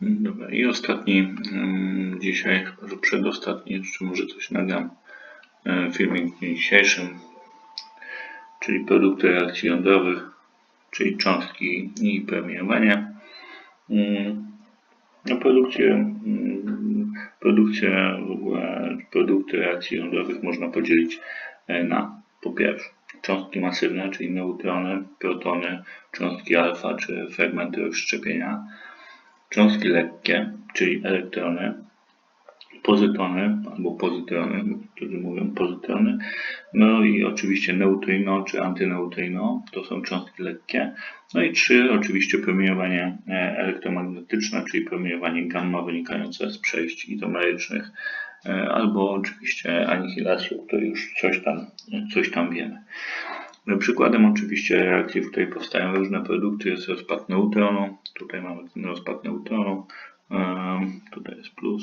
Dobra, i ostatni mm, dzisiaj, chyba że przedostatni, jeszcze może coś nagram, e, w dniu dzisiejszym, czyli produkty reakcji jądrowych, czyli cząstki i premiowanie. Mm, No, produkcję, mm, produkcję w ogóle produkty reakcji jądrowych można podzielić e, na po pierwsze cząstki masywne, czyli neutrony, protony, cząstki alfa czy fragmenty rozszczepienia, cząstki lekkie, czyli elektrony, pozytony albo pozytrony, którzy mówią pozytrony, no i oczywiście neutrino czy antyneutrino, to są cząstki lekkie. No i trzy, oczywiście promieniowanie e, elektromagnetyczne, czyli promieniowanie gamma wynikające z przejść izomerycznych, e, albo oczywiście anihilacji, o której już coś tam, coś tam wiemy. Przykładem oczywiście reakcji, w której powstają różne produkty jest rozpad neutronu. Tutaj mamy ten rozpad neutronu. Tutaj jest plus.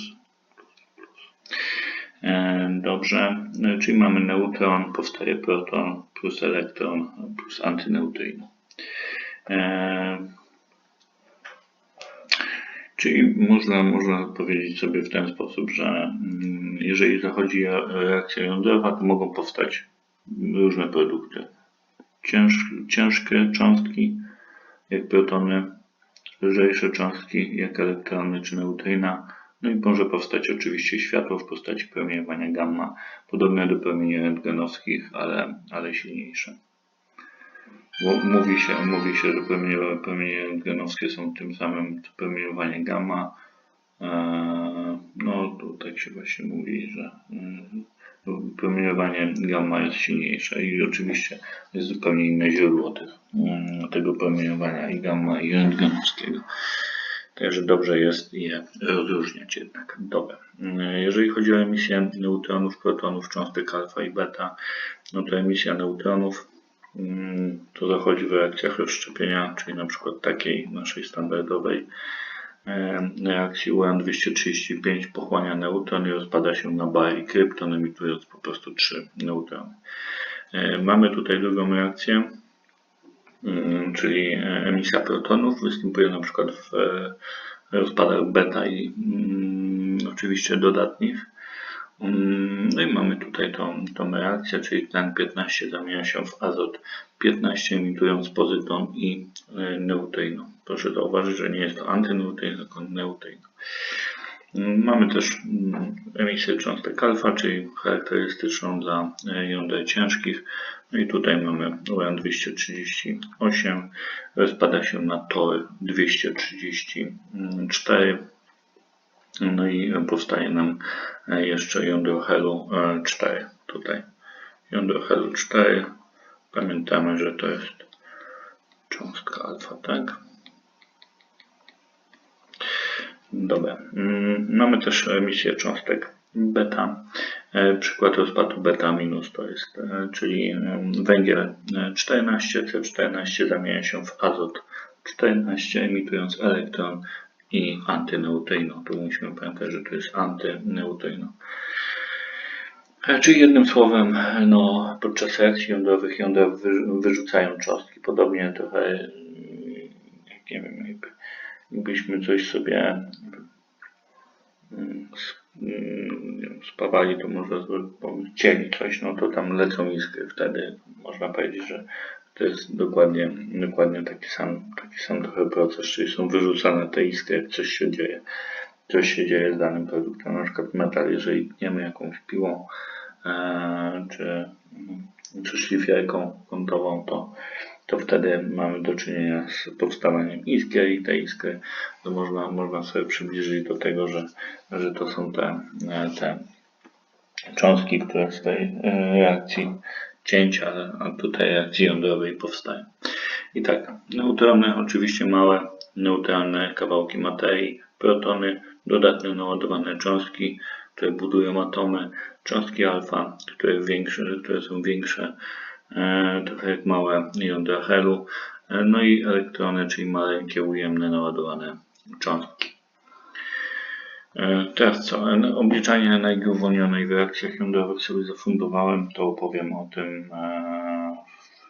Dobrze, E, czyli mamy neutron, powstaje proton, plus elektron, plus antyneutrino. Czyli można, można powiedzieć sobie w ten sposób, że mm, jeżeli zachodzi reakcja jądrowa, to mogą powstać różne produkty cięż, ciężkie cząstki, jak protony, lżejsze cząstki, jak elektrony czy neutrina. No i może powstać oczywiście światło w postaci promieniowania gamma, podobne do promieni rentgenowskich, ale, ale silniejsze. Mówi się, mówi się, że promienie, promienie rentgenowskie są tym samym co promieniowanie gamma. Eee, No, tu tak się właśnie mówi, że promieniowanie gamma jest silniejsze i oczywiście jest zupełnie inne źródło tych, mm, tego promieniowania i gamma i rentgenowskiego. Także dobrze jest je rozróżniać jednak. Dobra. Jeżeli chodzi o emisję neutronów, protonów, cząstek alfa i beta, no to emisja neutronów mm, to zachodzi w reakcjach rozszczepienia, czyli na przykład takiej naszej standardowej e, reakcji uran-235 pochłania neutron i rozpada się na bar i krypton, emitując po prostu trzy neutrony. E, Mamy tutaj drugą reakcję, mm, czyli e, emisja protonów. Występuje na przykład w rozpadach beta i mm, oczywiście dodatnich. Mm, No i mamy tutaj tą, tą reakcję, czyli tlen 15 zamienia się w azot 15, emitując pozyton i e, neutrino. Proszę zauważyć, że nie jest to antyneutrino, tylko neutrino. Mm, Mamy też mm, emisję cząstek alfa, czyli charakterystyczną dla e, jąder ciężkich. No i tutaj mamy uran 238, rozpada się na tor 234. No i powstaje nam e, jeszcze jądro helu e, 4 tutaj. Jądro helu 4. Pamiętamy, że to jest cząstka alfa, tak? Dobra. Mm, Mamy też emisję cząstek beta. E, Przykład rozpadu beta minus to jest, e, czyli em, węgiel e, 14, C14 zamienia się w azot 14, emitując elektron i antyneutrino. Tu musimy pamiętać, że to jest antyneutrino. E, Czyli jednym słowem, no, podczas reakcji jądrowych jądra wy- wyrzucają cząstki. Podobnie trochę, mm, nie wiem, jakby, jakbyśmy coś sobie mm, mm, spawali, to by powiedzieć, cieli coś, no to tam lecą iskry. Wtedy można powiedzieć, że to jest dokładnie, dokładnie taki sam, taki sam trochę proces, czyli są wyrzucane te iskry, jak coś się dzieje. Coś się dzieje z danym produktem. Na przykład metal, jeżeli tniemy jakąś piłą, e, czy, czy szlifierką kątową, to, to wtedy mamy do czynienia z powstawaniem iskier i te iskry to można, można sobie przybliżyć do tego, że, że to są te, te cząstki, które z tej e, reakcji cięcia, a tutaj reakcji jądrowej powstają. I tak, neutrony, oczywiście małe neutralne kawałki materii, protony, dodatnie naładowane cząstki, które budują atomy, cząstki alfa, które, większe, które są większe, e, trochę jak małe jądra helu, e, no i elektrony, czyli maleńkie, ujemne, naładowane cząstki. E, Teraz co? E, Obliczanie energii uwolnionej w reakcjach jądrowych sobie zafundowałem, to opowiem o tym e,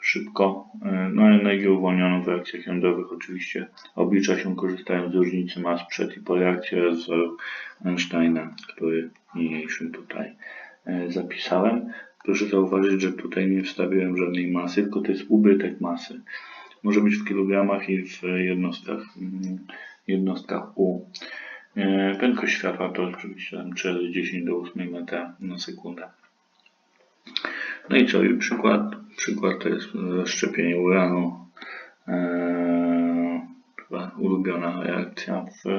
szybko. No energię uwolnioną w reakcjach jądrowych oczywiście oblicza się korzystając z różnicy mas przed i po reakcji wzoru Einsteina, który niniejszym tutaj zapisałem. Proszę zauważyć, że tutaj nie wstawiłem żadnej masy, tylko to jest ubytek masy. Może być w kilogramach i w jednostkach, mm, jednostkach U. E, Prędkość światła to oczywiście tam 3 razy 10 do 8 metra na sekundę. No i co? I przykład, przykład to jest rozszczepienie uranu. Eee, chyba ulubiona reakcja w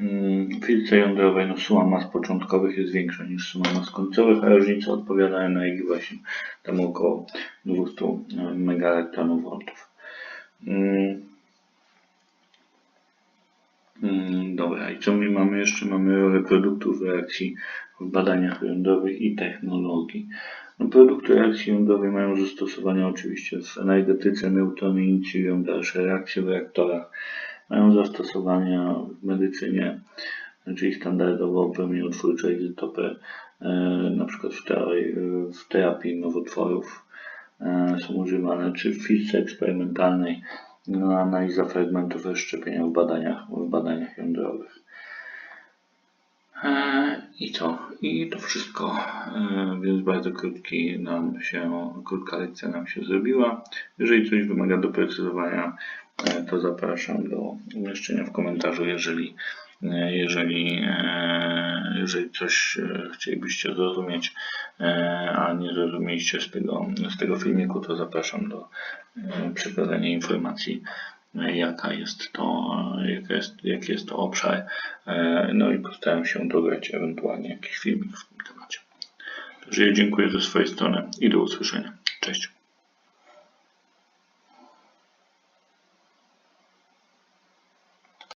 mm, fizyce jądrowej. No, suma mas początkowych jest większa niż suma mas końcowych, a różnica odpowiada energii właśnie tam około 200 megaelektronów. Mm. Mm, Dobra, i co my mamy jeszcze? Mamy rolę produktów reakcji w badaniach jądrowych i technologii. No, produkty reakcji jądrowej mają zastosowania oczywiście w energetyce, neutrony inicjują dalsze reakcje w reaktorach. Mają zastosowania w medycynie, czyli standardowo w promieniotwórczej izotopy, e, na przykład w, teorii, w terapii nowotworów e, są używane, czy w fizyce eksperymentalnej analiza fragmentów rozszczepienia w badaniach, w badaniach jądrowych. E, I co? I to wszystko, E, więc bardzo krótki nam się, krótka lekcja nam się zrobiła. Jeżeli coś wymaga doprecyzowania, e, to zapraszam do umieszczenia w komentarzu, jeżeli, jeżeli, e, jeżeli coś e, chcielibyście zrozumieć, e, a nie zrozumieliście z tego, z tego filmiku, to zapraszam do e, przekazania informacji jaka jest to, jaka jest, jaki jest to obszar. E, No i postaram się dograć ewentualnie jakiś filmik w tym temacie. Także dziękuję ze swojej strony i do usłyszenia. Cześć.